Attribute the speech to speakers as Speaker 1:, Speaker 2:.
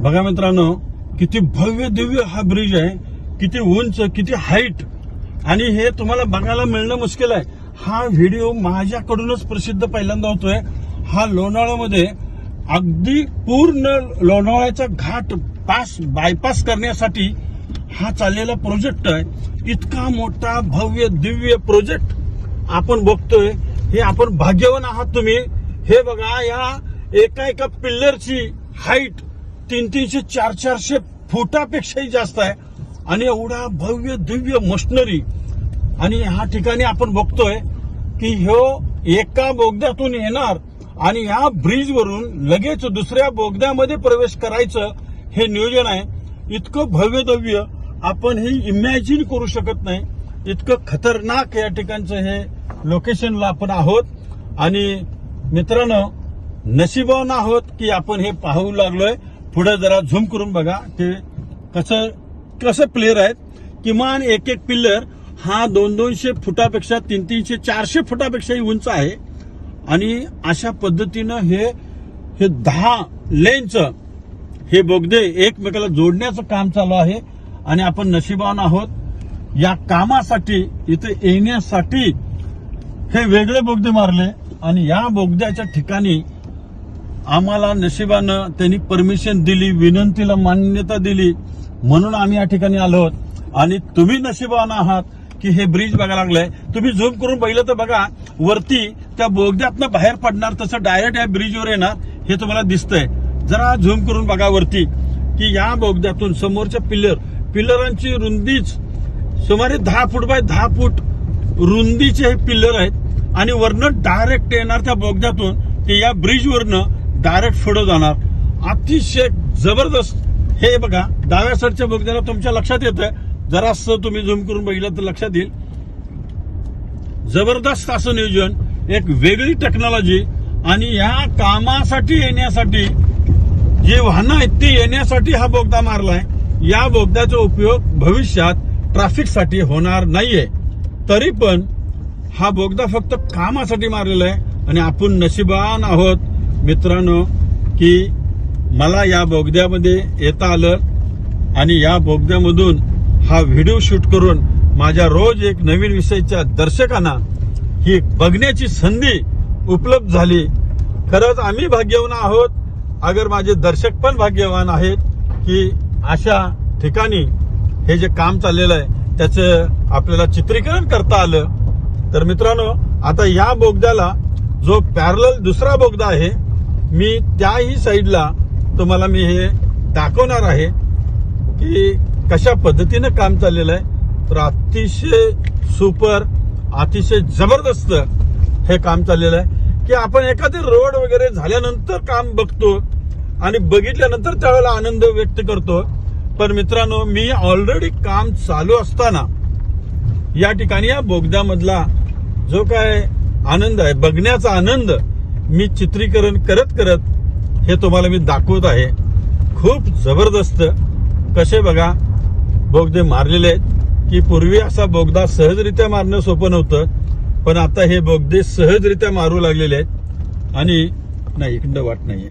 Speaker 1: बघा मित्रांनो किती भव्य दिव्य हा ब्रिज आहे. किती उंच किती हाईट आणि हे तुम्हाला बघायला मिळणं मुश्किल आहे. हा व्हिडिओ माझ्याकडूनच प्रसिद्ध पहिल्यांदा होतोय. हा लोणावळ्यामध्ये अगदी पूर्ण लोणावळ्याचा घाट पास बायपास करण्यासाठी हा चाललेला प्रोजेक्ट आहे. इतका मोठा भव्य दिव्य प्रोजेक्ट आपण बघतोय. हे आपण भाग्यवान आहात तुम्ही. हे बघा या एका एका पिल्लरची हाईट तीन तीनशे चार चारशे फुटापेक्षाही जास्त आहे. आणि एवढा भव्य दिव्य मशनरी. आणि ह्या ठिकाणी आपण बघतोय की ह्यो एका बोगद्यातून येणार आणि ह्या ब्रिजवरून लगेच दुसऱ्या बोगद्यामध्ये प्रवेश करायचं हे नियोजन आहे. इतकं भव्य दिव्य आपण हे इमॅजिन करू शकत नाही. इतकं खतरनाक या ठिकाणचं हे लोकेशनला आपण आहोत. आणि मित्रांनो नशिबान आहोत की आपण हे पाहू लागलोय. पुढे जरा झूम करून बघा ते कसं कसं प्लेअर आहेत. किमान एक एक पिल्लर हा दोन दोनशे फुटापेक्षा तीन तीनशे चारशे फुटापेक्षाही उंच आहे. आणि अशा पद्धतीनं हे हे दहा लेनचं हे बोगदे एकमेकाला जोडण्याचं काम चालू आहे. आणि आपण नशिबान आहोत. या कामासाठी इथे येण्यासाठी हे वेगळे बोगदे मारले. आणि या बोगद्याच्या ठिकाणी आम्हाला नशिबानं त्यांनी परमिशन दिली विनंतीला मान्यता दिली. म्हणून आम्ही या ठिकाणी आलो आहोत. आणि तुम्ही नशिबानं आहात की हे ब्रिज बघायला लागलंय. तुम्ही झूम करून पहिलं तर बघा वरती त्या बोगद्यातनं बाहेर पडणार तसं डायरेक्ट या ब्रिजवर येणार हे तुम्हाला दिसतंय. जरा झूम करून बघा वरती की या बोगद्यातून समोरच्या पिल्लर पिल्लरांची रुंदीच सुमारे दहा फूट बाय दहा फूट रुंदीचे हे पिल्लर आहेत. आणि वरनं डायरेक्ट येणार त्या बोगद्यातून ते या ब्रिजवरनं डायरेक्ट पुढे जाणार. अतिशय जबरदस्त. हे बघा डाव्या साईडच्या बोगद्याला तुमच्या लक्षात येतं जरासं तुम्ही झूम करून बघितलं तर लक्षात येईल. जबरदस्त असं नियोजन एक वेगळी टेक्नॉलॉजी आणि ह्या कामासाठी येण्यासाठी जे वाहनं आहेत ती येण्यासाठी हा बोगदा मारलाय. या बोगद्याचा उपयोग भविष्यात ट्रॅफिकसाठी होणार नाहीये. तरी पण हा बोगदा फक्त कामासाठी मारलेला आहे आणि आपण नशिबान आहोत. मित्रांनो की मला या बोगद्यामध्ये येता आलं आणि या बोगद्यामधून हा व्हिडिओ शूट करून माझ्या रोज एक नवीन विषयच्या दर्शकांना ही बघण्याची संधी उपलब्ध झाली. खरंच आम्ही भाग्यवान आहोत. अगर माझे दर्शक पण भाग्यवान आहेत की अशा ठिकाणी हे जे काम चाललेलं आहे त्याचं आपल्याला चित्रीकरण करता आलं. तर मित्रांनो आता या बोगद्याला जो पॅरल दुसरा बोगदा आहे मी त्याही साईडला तुम्हाला मी हे दाखवणार आहे की कशा पद्धतीनं काम चाललेलं आहे. तर अतिशय सुपर अतिशय जबरदस्त हे काम चाललेलं आहे. की आपण एखादी रोड वगैरे झाल्यानंतर काम बघतो आणि बघितल्यानंतर त्यावेळेला आनंद व्यक्त करतो. पण मित्रांनो मी ऑलरेडी काम चालू असताना या ठिकाणी या बोगद्यामधला जो काय आनंद आहे बघण्याचा आनंद मी चित्रीकरण करत करत हे तुम्हाला मी दाखवत आहे. खूप जबरदस्त कसे बघा बोगदे मारलेले आहेत. की पूर्वी असा बोगदा सहजरित्या मारणं सोपं नव्हतं पण आता हे बोगदे सहजरित्या मारू लागलेले आहेत. आणि नाही इकडं वाट नाही